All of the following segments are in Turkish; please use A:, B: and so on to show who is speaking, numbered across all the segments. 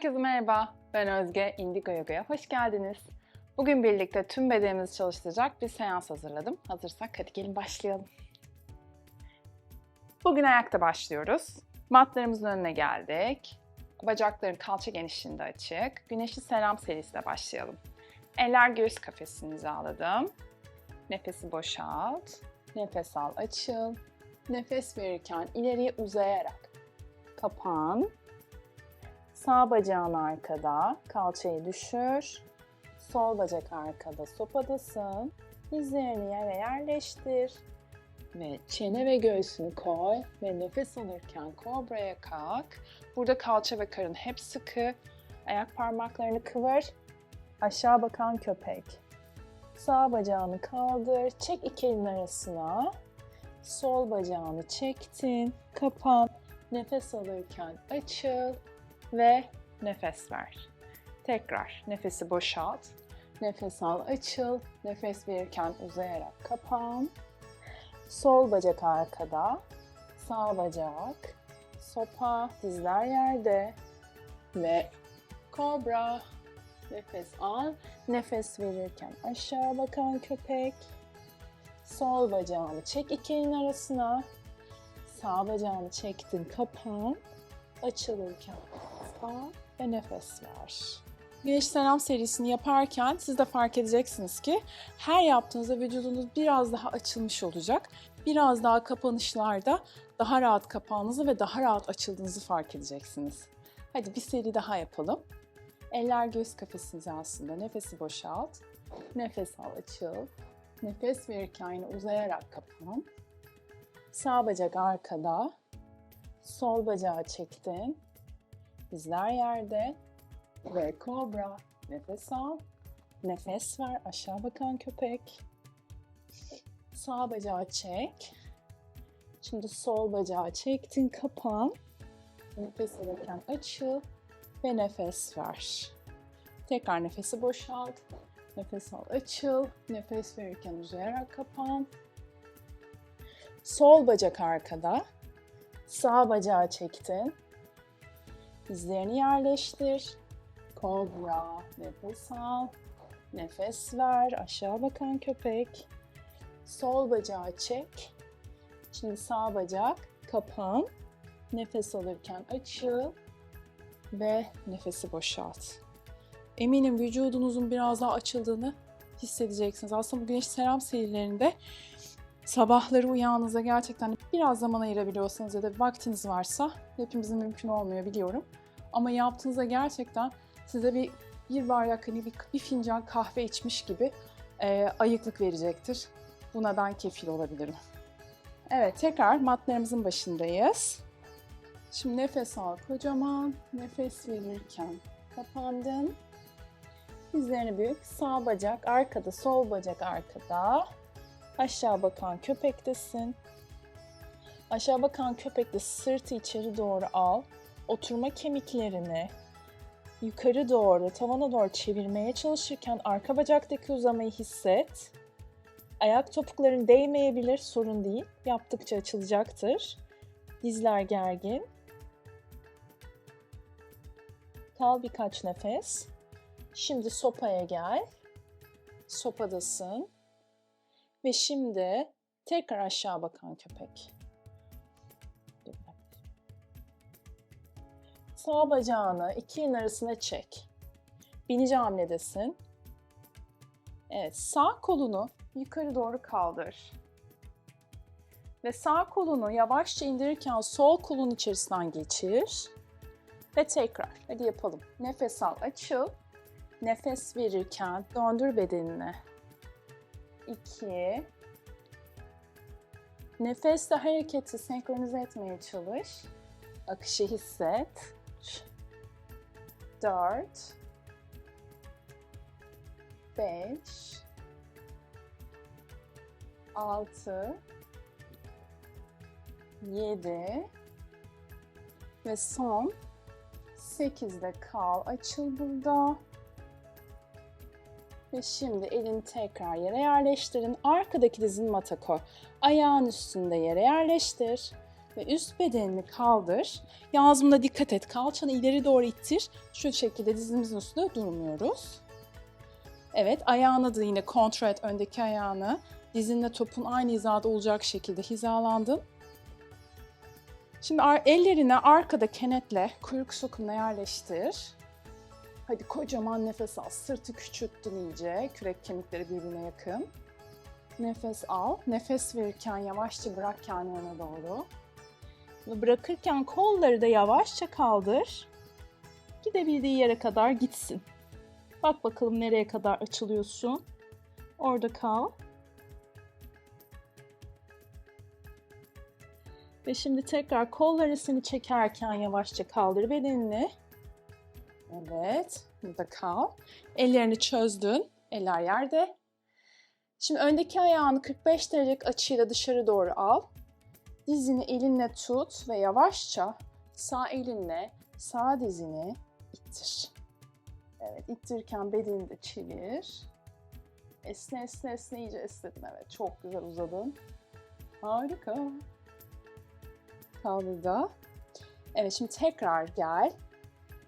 A: Herkese merhaba, ben Özge, Indigo Yoga'ya hoş geldiniz. Bugün birlikte tüm bedenimizi çalıştıracak bir seans hazırladım. Hazırsak hadi gelin başlayalım. Bugün ayakta başlıyoruz. Matlarımızın önüne geldik. Bacakların kalça genişliğinde açık. Güneşli selam serisiyle başlayalım. Eller göğüs kafesini hizaladım. Nefesi boşalt. Nefes al, açıl. Nefes verirken ileriye uzayarak kapan. Sağ bacağın arkada, kalçayı düşür. Sol bacak arkada, sopadasın. Dizlerini yere yerleştir. Ve çene ve göğsünü koy ve nefes alırken kobraya kalk. Burada kalça ve karın hep sıkı. Ayak parmaklarını kıvır. Aşağı bakan köpek. Sağ bacağını kaldır. Çek iki elin arasına. Sol bacağını çektin. Kapan. Nefes alırken açıl ve nefes ver. Tekrar nefesi boşalt. Nefes al, açıl. Nefes verirken uzayarak kapan. Sol bacak arkada. Sağ bacak. Sopa, dizler yerde. Ve kobra. Nefes al. Nefes verirken aşağı bakan köpek. Sol bacağını çek iki elin arasına. Sağ bacağını çektin, kapan. Açılırken sağ ve nefes ver. Güneş Selam serisini yaparken siz de fark edeceksiniz ki her yaptığınızda vücudunuz biraz daha açılmış olacak. Biraz daha kapanışlarda daha rahat kapağınızı ve daha rahat açıldığınızı fark edeceksiniz. Hadi bir seri daha yapalım. Eller göğüs kafesi aslında. Nefesi boşalt. Nefes al, açıl. Nefes verirken yine uzayarak kapan. Sağ bacak arkada. Sol bacağı çektin. Dizler yerde. Ve kobra. Nefes al. Nefes ver. Aşağı bakan köpek. Sağ bacağı çek. Şimdi sol bacağı çektin. Kapan. Nefes alırken açıl. Ve nefes ver. Tekrar nefesi boşalt. Nefes al, açıl. Nefes verirken uzayarak kapan. Sol bacak arkada. Sağ bacağı çektin. Dizlerini yerleştir. Kobra. Nefes al. Nefes ver. Aşağı bakan köpek. Sol bacağı çek. Şimdi sağ bacak kapan. Nefes alırken açıl ve nefesi boşalt. Eminim vücudunuzun biraz daha açıldığını hissedeceksiniz. Aslında bu güneş selam serilerinde sabahları uyanınıza gerçekten biraz zaman ayırabiliyorsanız ya da vaktiniz varsa hepimizin mümkün olmuyor biliyorum. Ama yaptığınızda gerçekten size bir bir bardak hani bir, bir fincan kahve içmiş gibi e, ayıklık verecektir. Buna ben kefil olabilirim. Evet tekrar matlarımızın başındayız. Şimdi nefes al kocaman. Nefes verirken kapandın. Dizlerini büyük. Sağ bacak arkada, sol bacak arkada. Aşağı bakan köpektesin. Aşağı bakan köpekte sırtı içeri doğru al. Oturma kemiklerini yukarı doğru, tavana doğru çevirmeye çalışırken arka bacaktaki uzamayı hisset. Ayak topukların değmeyebilir, sorun değil. Yaptıkça açılacaktır. Dizler gergin. Kal birkaç nefes. Şimdi sopaya gel. Sopadasın. Ve şimdi tekrar aşağı bakan köpek. Sağ bacağını iki elin arasına çek. Binici hamledesin. Evet, sağ kolunu yukarı doğru kaldır. Ve sağ kolunu yavaşça indirirken sol kolun içerisinden geçir. Ve tekrar. Hadi yapalım. Nefes al, açıl. Nefes verirken döndür bedenini. 2 Nefesle hareketi senkronize etmeye çalış. Akışı hisset. 4 5 6 7 ve son 8'de kal. Açıl burada. Ve şimdi elini tekrar yere yerleştirin. Arkadaki dizin mata koy. Ayağın üstünde yere yerleştir. Ve üst bedenini kaldır. Buna dikkat et. Kalçanı ileri doğru ittir. Şu şekilde dizimizin üstünde durmuyoruz. Evet, ayağını da yine kontrol et öndeki ayağını. Dizinle topun aynı hizada olacak şekilde hizalandın. Şimdi ellerini arkada kenetle kuyruk sokumuna yerleştir. Hadi kocaman nefes al. Sırtı küçülttün iyice. Kürek kemikleri birbirine yakın. Nefes al. Nefes verirken yavaşça bırak kendine doğru. Bırakırken kolları da yavaşça kaldır. Gidebildiği yere kadar gitsin. Bak bakalım nereye kadar açılıyorsun. Orada kal. Ve şimdi tekrar kolları seni çekerken yavaşça kaldır bedenini. Evet, burada kal. Ellerini çözdün. Eller yerde. Şimdi öndeki ayağını 45 derecelik açıyla dışarı doğru al. Dizini elinle tut ve yavaşça sağ elinle sağ dizini ittir. Evet, ittirirken bedenini de çevir. Esne esne esne iyice esnedin. Evet, çok güzel uzadın. Harika. Kal burada. Evet, şimdi tekrar gel.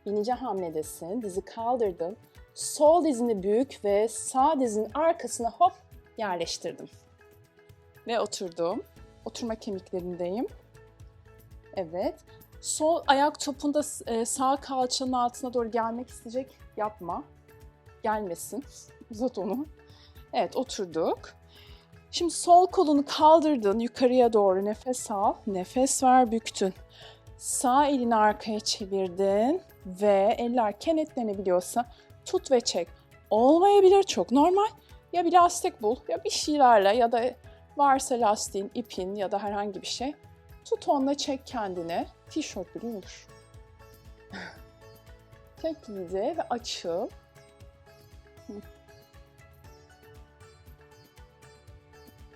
A: Bininci hamledesin. Dizi kaldırdın. Sol dizini büyük ve sağ dizinin arkasına hop yerleştirdim. Ve oturdum. Oturma kemiklerindeyim. Evet. Sol ayak topunda e, sağ kalçanın altına doğru gelmek isteyecek. Yapma. Gelmesin. Uzat onu. Evet oturduk. Şimdi sol kolunu kaldırdın yukarıya doğru nefes al. Nefes ver büktün. Sağ elini arkaya çevirdin ve eller kenetlenebiliyorsa tut ve çek. Olmayabilir çok normal. Ya bir lastik bul ya bir şeylerle ya da varsa lastiğin, ipin ya da herhangi bir şey. Tut onunla çek kendini. Tişört bile olur. çek iyice ve açıl. Hı.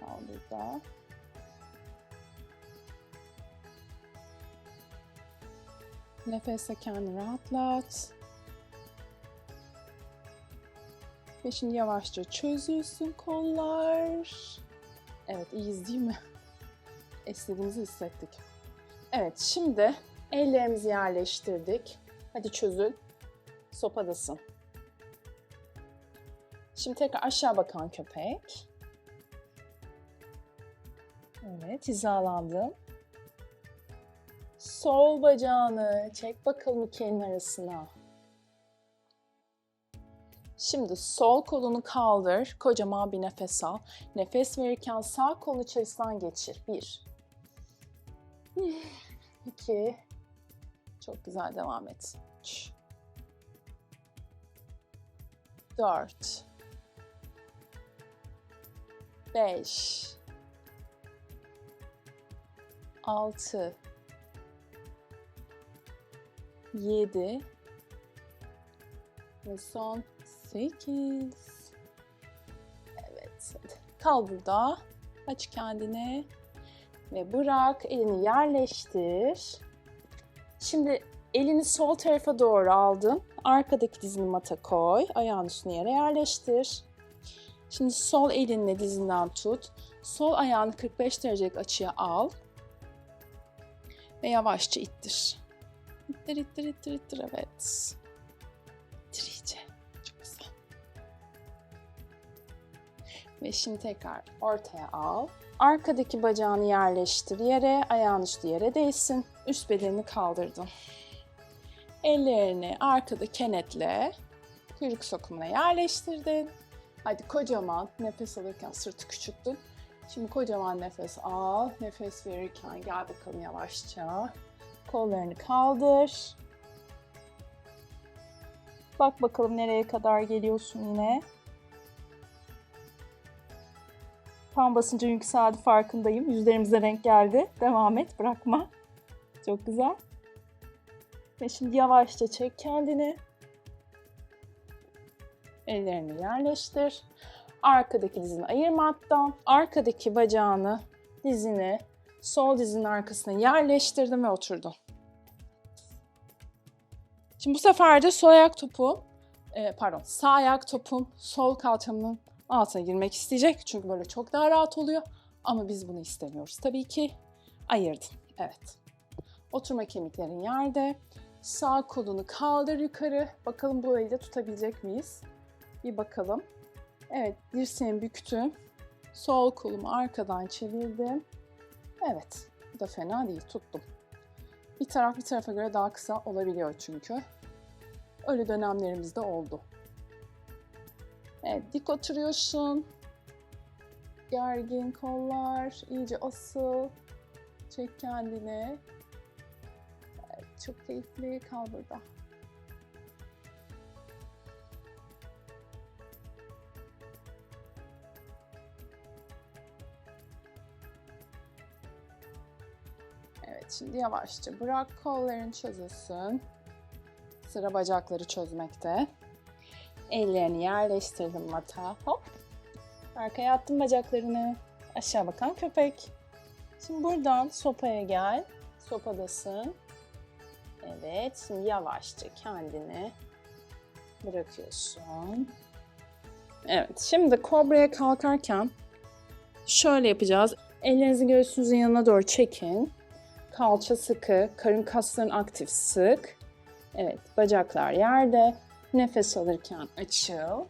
A: Kal Nefesle kendini rahatlat. Ve şimdi yavaşça çözülsün kollar. Evet iyiyiz değil mi? İstediğimizi hissettik. Evet şimdi ellerimizi yerleştirdik. Hadi çözül. Sopadasın. Şimdi tekrar aşağı bakan köpek. Evet hizalandım. Sol bacağını çek bakalım iki elin arasına. Şimdi sol kolunu kaldır. Kocaman bir nefes al. Nefes verirken sağ kolunu içerisinden geçir. Bir. İki. Çok güzel devam et. Üç. Dört. Beş. Altı. Yedi. Ve son 8. Evet. Kal burada. Aç kendini. Ve bırak. Elini yerleştir. Şimdi elini sol tarafa doğru aldın. Arkadaki dizini mata koy. Ayağın üstüne yere yerleştir. Şimdi sol elinle dizinden tut. Sol ayağını 45 derecelik açıya al. Ve yavaşça ittir. İttir, ittir, ittir, ittir. Evet. İttir. Çok güzel. Ve şimdi tekrar ortaya al. Arkadaki bacağını yerleştir yere, ayağın üstü yere değsin. Üst bedenini kaldırdın. Ellerini arkada kenetle kuyruk sokumuna yerleştirdin. Hadi kocaman nefes alırken sırtı küçülttün. Şimdi kocaman nefes al. Nefes verirken gel bakalım yavaşça. Kollarını kaldır. Bak bakalım nereye kadar geliyorsun yine. Tam basınca yükseldi farkındayım. Yüzlerimize renk geldi. Devam et, bırakma. Çok güzel. Ve şimdi yavaşça çek kendini. Ellerini yerleştir. Arkadaki dizini ayırma alttan. Arkadaki bacağını, dizini sol dizinin arkasına yerleştirdim ve oturdum. Şimdi bu sefer de sol ayak topum, e, pardon sağ ayak topum sol kalçamın altına girmek isteyecek. Çünkü böyle çok daha rahat oluyor. Ama biz bunu istemiyoruz. Tabii ki ayırdım. Evet. Oturma kemiklerin yerde. Sağ kolunu kaldır yukarı. Bakalım bu elde tutabilecek miyiz? Bir bakalım. Evet, dirseğimi büktüm. Sol kolumu arkadan çevirdim. Evet, bu da fena değil, tuttum. Bir taraf bir tarafa göre daha kısa olabiliyor çünkü. Öyle dönemlerimiz de oldu. Evet, dik oturuyorsun. Gergin kollar, iyice asıl. Çek kendini. Evet, çok keyifli, kal burada. Şimdi yavaşça bırak kolların çözülsün. Sıra bacakları çözmekte. Ellerini yerleştirdim mata. Hop. Arkaya attım bacaklarını. Aşağı bakan köpek. Şimdi buradan sopaya gel. Sopadasın. Evet, şimdi yavaşça kendini bırakıyorsun. Evet, şimdi kobraya kalkarken şöyle yapacağız. Ellerinizi göğsünüzün yanına doğru çekin. Kalça sıkı, karın kasların aktif sık. Evet, bacaklar yerde. Nefes alırken açıl.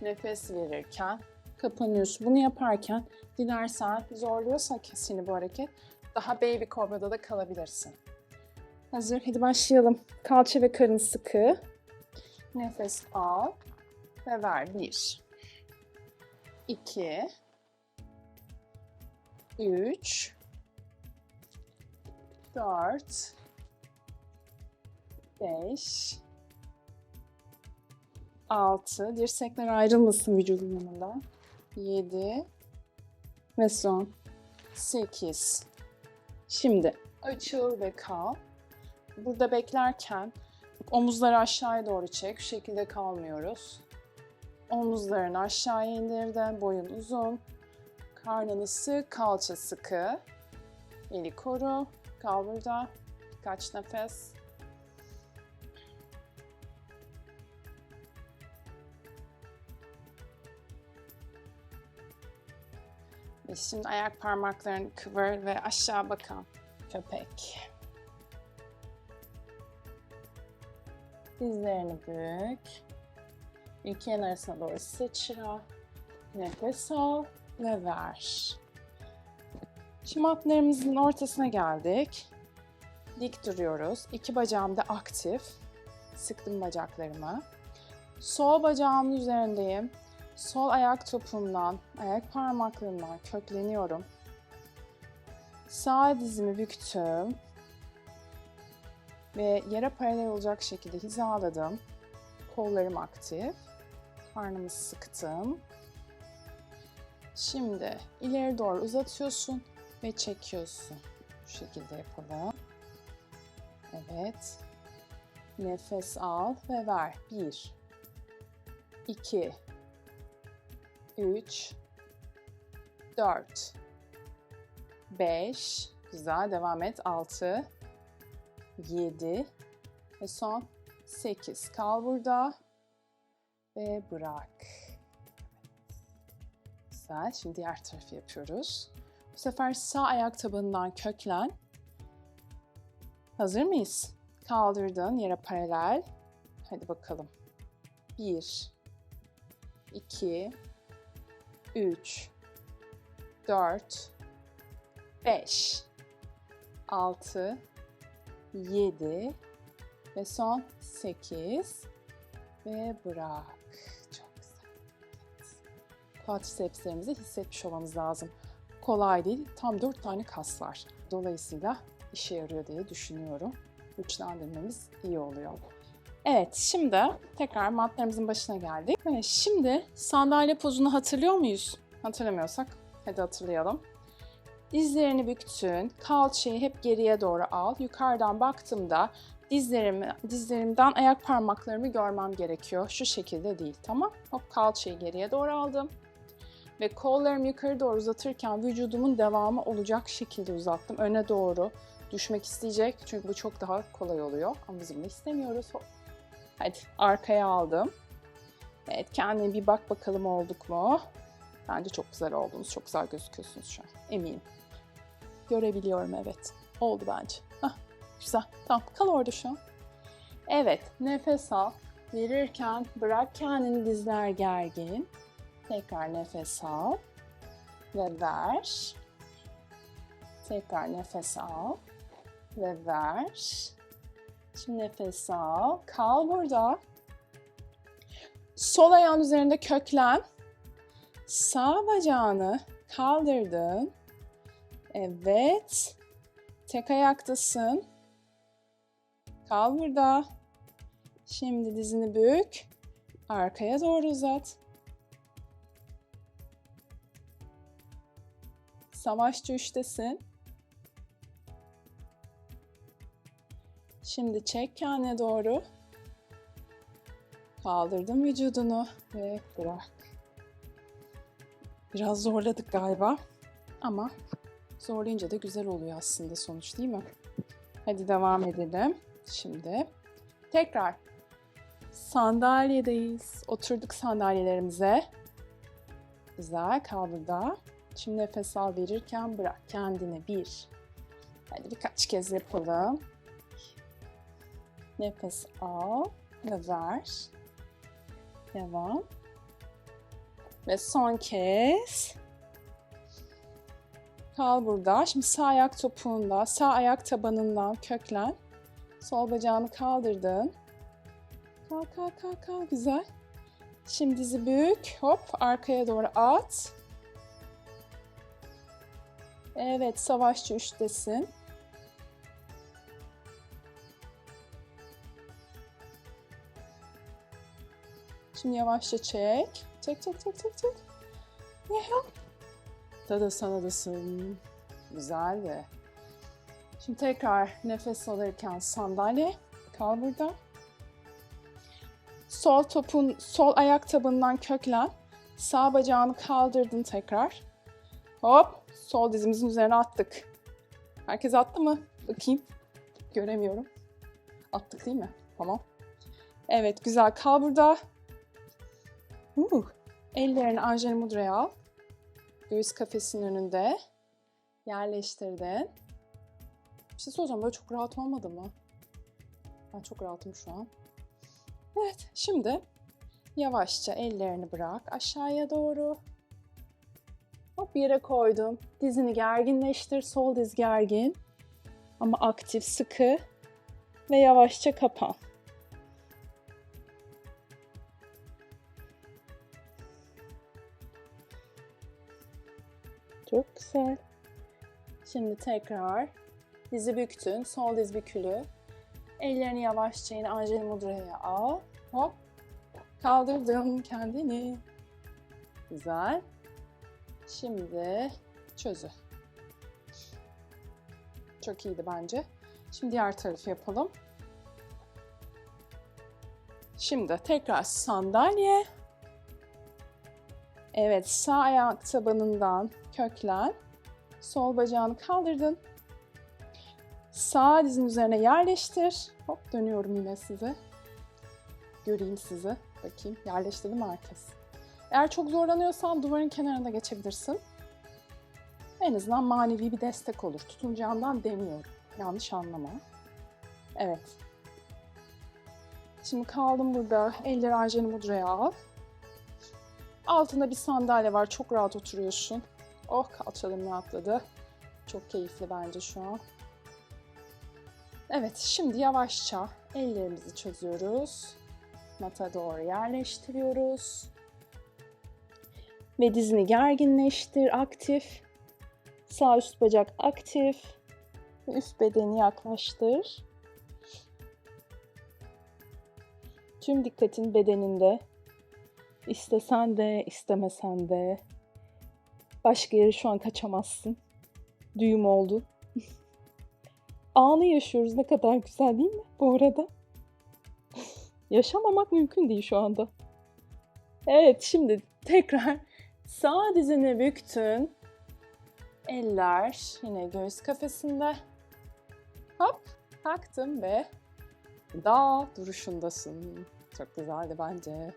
A: Nefes verirken kapanıyorsun. Bunu yaparken dilersen zorluyorsa seni bu hareket daha baby kobrada da kalabilirsin. Hazır. Hadi başlayalım. Kalça ve karın sıkı. Nefes al ve ver. Bir. iki, Üç. Dört. Beş. Altı. Dirsekler ayrılmasın vücudun yanından. Yedi. Ve son. Sekiz. Şimdi açıl ve kal. Burada beklerken omuzları aşağıya doğru çek. Şu şekilde kalmıyoruz. Omuzlarını aşağıya indir boyun uzun. Karnını sık, kalça sıkı. Eli koru. Kal burada. Birkaç nefes. Ve şimdi ayak parmaklarını kıvır ve aşağı bakan köpek. Dizlerini bük. İki el arasına doğru sıçra. Nefes al ve ver. Şimdi matlarımızın ortasına geldik. Dik duruyoruz. İki bacağım da aktif. Sıktım bacaklarımı. Sol bacağımın üzerindeyim. Sol ayak topumdan, ayak parmaklarımdan kökleniyorum. Sağ dizimi büktüm. Ve yere paralel olacak şekilde hizaladım. Kollarım aktif. Karnımı sıktım. Şimdi ileri doğru uzatıyorsun ve çekiyorsun. Bu şekilde yapalım. Evet. Nefes al ve ver. 1 2 3 4 5 Güzel devam et. 6 7 ve son 8. Kal burada ve bırak. Güzel. Şimdi diğer tarafı yapıyoruz. Bu sefer sağ ayak tabanından köklen. Hazır mıyız? Kaldırdın yere paralel. Hadi bakalım. 1 2 3 4 5 6 7 ve son 8 ve bırak. Çok güzel. Quadricepslerimizi hissetmiş olmamız lazım. Kolay değil. Tam 4 tane kas var. Dolayısıyla işe yarıyor diye düşünüyorum. Güçlendirmemiz iyi oluyor. Evet, şimdi tekrar matlarımızın başına geldik. Evet, şimdi sandalye pozunu hatırlıyor muyuz? Hatırlamıyorsak hadi hatırlayalım. Dizlerini büktün, kalçayı hep geriye doğru al. Yukarıdan baktığımda dizlerimi, dizlerimden ayak parmaklarımı görmem gerekiyor. Şu şekilde değil, tamam? Hop kalçayı geriye doğru aldım. Ve kollarımı yukarı doğru uzatırken vücudumun devamı olacak şekilde uzattım. Öne doğru düşmek isteyecek. Çünkü bu çok daha kolay oluyor. Ama biz bunu istemiyoruz. Hadi arkaya aldım. Evet kendine bir bak bakalım olduk mu? Bence çok güzel oldunuz. Çok güzel gözüküyorsunuz şu an. Eminim. Görebiliyorum evet. Oldu bence. Hah, güzel. Tamam kal orada şu an. Evet nefes al. Verirken bırak kendini dizler gergin. Tekrar nefes al. Ve ver. Tekrar nefes al. Ve ver. Şimdi nefes al. Kal burada. Sol ayağın üzerinde köklen. Sağ bacağını kaldırdın. Evet. Tek ayaktasın. Kal burada. Şimdi dizini bük. Arkaya doğru uzat. Savaşçı üçtesin. Şimdi çek kendine doğru. Kaldırdım vücudunu ve bırak. Biraz zorladık galiba. Ama zorlayınca da güzel oluyor aslında sonuç değil mi? Hadi devam edelim. Şimdi tekrar sandalyedeyiz. Oturduk sandalyelerimize. Güzel kal burada. Şimdi nefes al verirken bırak kendini bir. Hadi birkaç kez yapalım. Nefes al ve ver. Devam. Ve son kez. Kal burada. Şimdi sağ ayak topuğunda, sağ ayak tabanından köklen. Sol bacağını kaldırdın. Kal kal kal kal güzel. Şimdi dizi bük. Hop arkaya doğru at. Evet savaşçı üçtesin. Şimdi yavaşça çek. Çek çek çek çek çek. Tada sanadasın. Güzeldi. Şimdi tekrar nefes alırken sandalye. Kal burada. Sol topun, sol ayak tabanından köklen. Sağ bacağını kaldırdın tekrar. Hop, sol dizimizin üzerine attık. Herkes attı mı? Bakayım. Göremiyorum. Attık değil mi? Tamam. Evet, güzel. Kal burada. Uh. Ellerini Anjali Mudra'ya al. Göğüs kafesinin önünde. Yerleştirdin. Bir şey soracağım. Böyle çok rahat olmadı mı? Ben çok rahatım şu an. Evet, şimdi yavaşça ellerini bırak aşağıya doğru. Hop yere koydum. Dizini gerginleştir. Sol diz gergin. Ama aktif, sıkı. Ve yavaşça kapan. Çok güzel. Şimdi tekrar dizi büktün. Sol diz bükülü. Ellerini yavaşça yine Anjali Mudra'ya al. Hop. Kaldırdım kendini. Güzel. Şimdi çözü. Çok iyiydi bence. Şimdi diğer tarafı yapalım. Şimdi tekrar sandalye. Evet, sağ ayak tabanından köklen. Sol bacağını kaldırdın. Sağ dizin üzerine yerleştir. Hop dönüyorum yine size. Göreyim sizi. Bakayım yerleştirdi mi herkes? Eğer çok zorlanıyorsan duvarın kenarında geçebilirsin. En azından manevi bir destek olur. Tutunacağından demiyorum. Yanlış anlama. Evet. Şimdi kaldım burada. Elleri Anjali Mudra'ya al. Altında bir sandalye var. Çok rahat oturuyorsun. Oh kalçalarım rahatladı. Çok keyifli bence şu an. Evet şimdi yavaşça ellerimizi çözüyoruz. Mata doğru yerleştiriyoruz. Ve dizini gerginleştir, aktif. Sağ üst bacak aktif. Üst bedeni yaklaştır. Tüm dikkatin bedeninde. İstesen de, istemesen de. Başka yere şu an kaçamazsın. Düğüm oldu. Anı yaşıyoruz. Ne kadar güzel değil mi bu arada? Yaşamamak mümkün değil şu anda. Evet şimdi tekrar sağ dizini büktün. Eller yine göğüs kafesinde. Hop kalktım ve dağ duruşundasın. Çok güzeldi bence.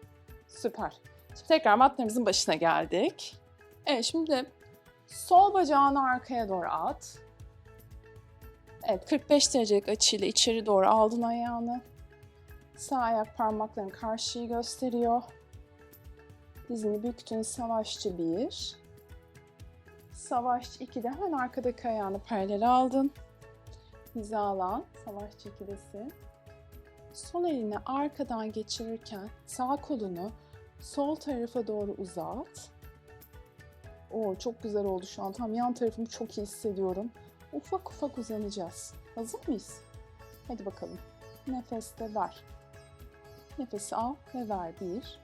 A: Süper. Şimdi tekrar matlarımızın başına geldik. Evet şimdi sol bacağını arkaya doğru at. Evet 45 derecelik açıyla içeri doğru aldın ayağını. Sağ ayak parmakların karşıyı gösteriyor. Dizini büktün savaşçı 1. Savaşçı 2'de hemen arkadaki ayağını paralel aldın. Hizalan. Savaşçı 2'desin. Sol elini arkadan geçirirken sağ kolunu sol tarafa doğru uzat. Oo çok güzel oldu şu an. Tam yan tarafımı çok iyi hissediyorum. Ufak ufak uzanacağız. Hazır mıyız? Hadi bakalım. Nefes de ver. Nefesi al ve ver. Bir,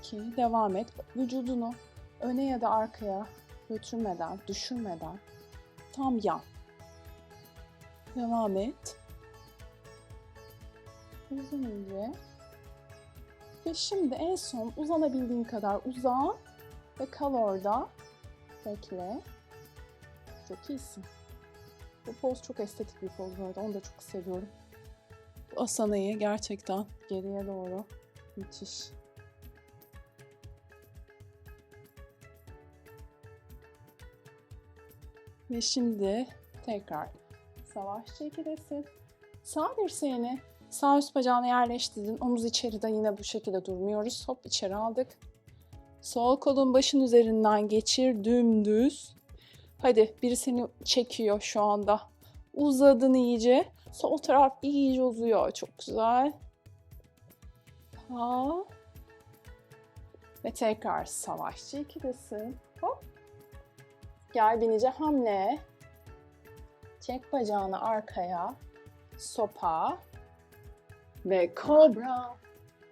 A: iki, devam et. Vücudunu öne ya da arkaya götürmeden, düşürmeden tam yan. Devam et. Uzun ince. Ve şimdi en son uzanabildiğin kadar uzan ve kal orada. Bekle. Çok iyisin. Bu poz çok estetik bir poz bu arada. Onu da çok seviyorum. Bu asanayı gerçekten geriye doğru müthiş. Ve şimdi tekrar savaşçı ikidesin. Sağ dirseğini sağ üst bacağına yerleştirdin. Omuz içeride yine bu şekilde durmuyoruz. Hop içeri aldık. Sol kolun başın üzerinden geçir dümdüz. Hadi biri seni çekiyor şu anda. Uzadın iyice. Sol taraf iyice uzuyor. Çok güzel. Ha. Ve tekrar savaşçı ikidesin. Hop. Gel binice hamle. Çek bacağını arkaya. Sopa. Ve kobra.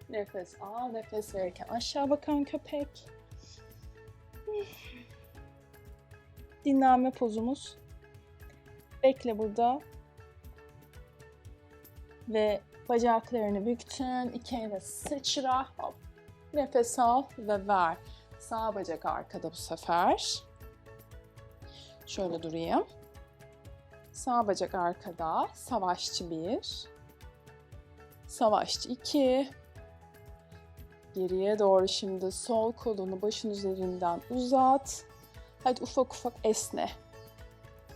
A: Nefes al, nefes verirken aşağı bakan köpek. Dinlenme pozumuz. Bekle burada. Ve bacaklarını büktün. İki elle sıçra. Hop. Nefes al ve ver. Sağ bacak arkada bu sefer. Şöyle durayım. Sağ bacak arkada. Savaşçı bir. Savaşçı iki. Geriye doğru şimdi sol kolunu başın üzerinden uzat. Hadi ufak ufak esne.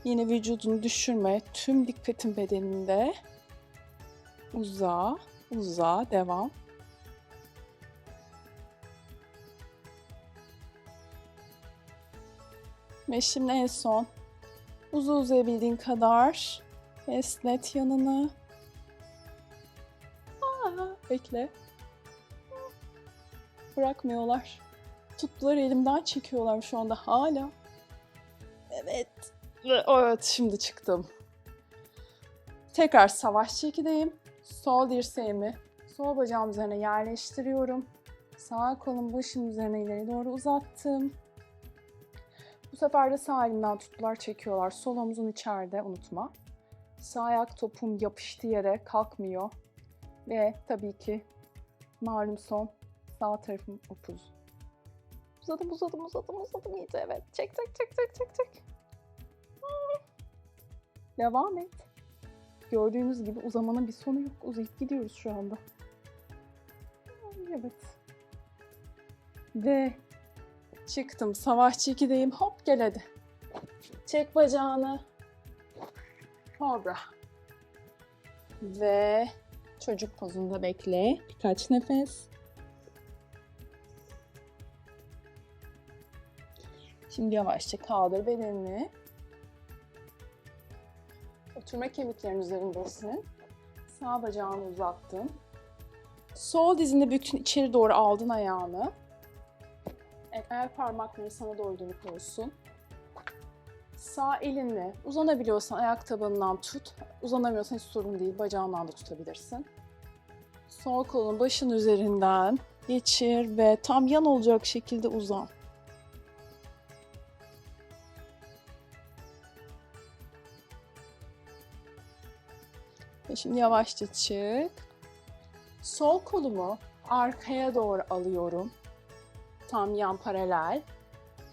A: Yine vücudunu düşürme. Tüm dikkatin bedeninde. Uza, uza, devam. Ve şimdi en son uza uzayabildiğin kadar esnet yanını. Aa, bekle. Bırakmıyorlar. Tuttular elimden çekiyorlar şu anda hala. Evet. Ve evet şimdi çıktım. Tekrar savaşçı ikideyim. Sol dirseğimi sol bacağım üzerine yerleştiriyorum. Sağ kolum başım üzerine ileri doğru uzattım. Sefer de sağ elimden tuttular çekiyorlar. Sol omzun içeride unutma. Sağ ayak topum yapıştı yere kalkmıyor. Ve tabii ki malum son sağ tarafım upuz. Uzadım uzadım uzadım uzadım iyice evet. Çek çek çek çek çek çek. Hmm. Devam et. Gördüğünüz gibi uzamanın bir sonu yok. Uzayıp gidiyoruz şu anda. Evet. Ve çıktım. Savaşçı 2'deyim. Hop gel hadi. Çek bacağını. Kobra. Ve çocuk pozunda bekle. Birkaç nefes. Şimdi yavaşça kaldır bedenini. Oturma kemiklerin üzerindesin. Sağ bacağını uzattın. Sol dizini büktün, içeri doğru aldın ayağını. Ayak parmakları sana doğru dönük olsun. Sağ elinle uzanabiliyorsan ayak tabanından tut. Uzanamıyorsan hiç sorun değil, bacağından da tutabilirsin. Sol kolun başın üzerinden geçir ve tam yan olacak şekilde uzan. Ve şimdi yavaşça çık. Sol kolumu arkaya doğru alıyorum. Tam yan paralel.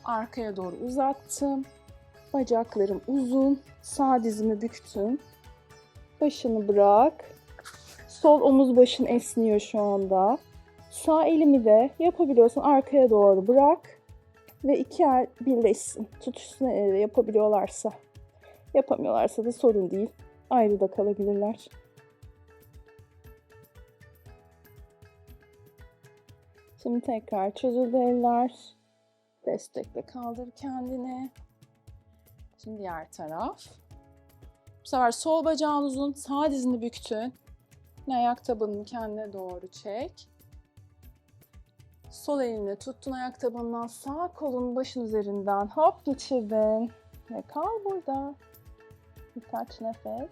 A: Arkaya doğru uzattım. Bacaklarım uzun. Sağ dizimi büktüm. Başını bırak. Sol omuz başın esniyor şu anda. Sağ elimi de yapabiliyorsan arkaya doğru bırak. Ve iki el birleşsin. Tut üstüne el yapabiliyorlarsa. Yapamıyorlarsa da sorun değil. Ayrı da kalabilirler. Şimdi tekrar çözüldü eller. Destekle kaldır kendini. Şimdi diğer taraf. Bu sefer sol bacağın uzun, sağ dizini büktün. Yine ayak tabanını kendine doğru çek. Sol elini tuttun ayak tabanından, sağ kolun başın üzerinden hop geçirdin. Ve kal burada. Birkaç nefes.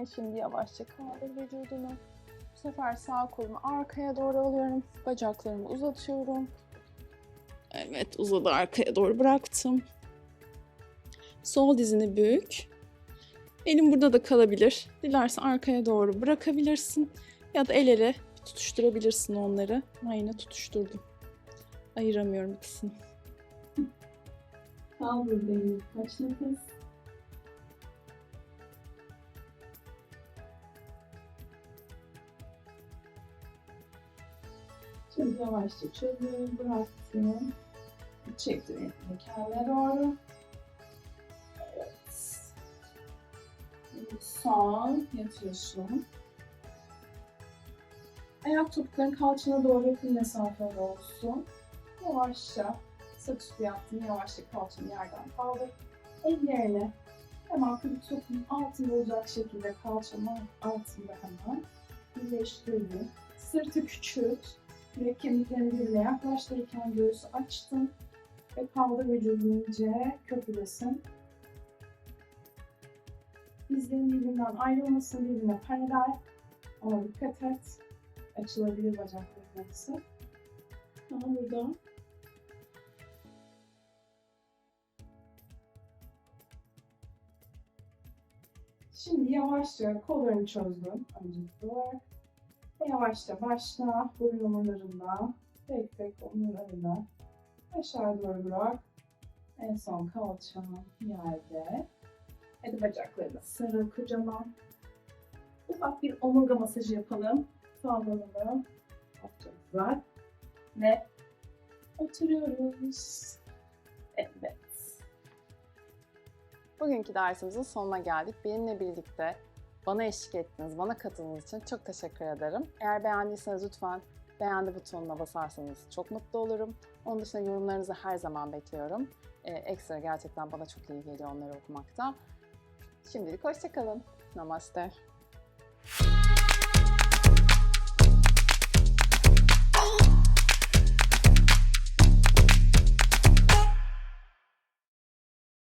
A: Ve şimdi yavaşça kaldır vücudunu. Bu sefer sağ kolumu arkaya doğru alıyorum. Bacaklarımı uzatıyorum. Evet uzadı arkaya doğru bıraktım. Sol dizini bük. Elim burada da kalabilir. Dilersen arkaya doğru bırakabilirsin. Ya da el ele tutuşturabilirsin onları. Yine tutuşturdum. Ayıramıyorum ikisini. Kal buradayım. Kaç nefes? Yavaşça çözüm bıraktım. Çektim elimi kendine doğru. Evet. Son yatıyorsun. Ayak topukların kalçana doğru yakın mesafede olsun. Yavaşça sırt üstü yaptın. Yavaşça kalçanı yerden kaldır. Ellerini hemen kırık topun altında olacak şekilde kalçanın altında hemen birleştirdin. Sırtı küçült. Kemiklerini birbirine yaklaştırırken göğsü açtın. Ve kaldır vücudun ince köprülesin. Dizlerin birbirinden ayrılmasın, birbirine paralel. Ama dikkat et. Açılabilir bacakların arası. Ama burada Şimdi yavaşça kollarını çözdüm öncelikli olarak. Yavaşça başla burun omurlarından, tek tek omurlarından aşağı doğru bırak. En son kalçan yerde. Hadi bacaklarını sarıl kocaman. Ufak bir omurga masajı yapalım. Sağlanalım. Çok güzel. Ve oturuyoruz. Evet. Bugünkü dersimizin sonuna geldik. Benimle birlikte bana eşlik ettiniz, bana katıldığınız için çok teşekkür ederim. Eğer beğendiyseniz lütfen beğendi butonuna basarsanız çok mutlu olurum. Onun dışında yorumlarınızı her zaman bekliyorum. Ee, ekstra gerçekten bana çok iyi geliyor onları okumakta. Şimdilik hoşçakalın. Namaste.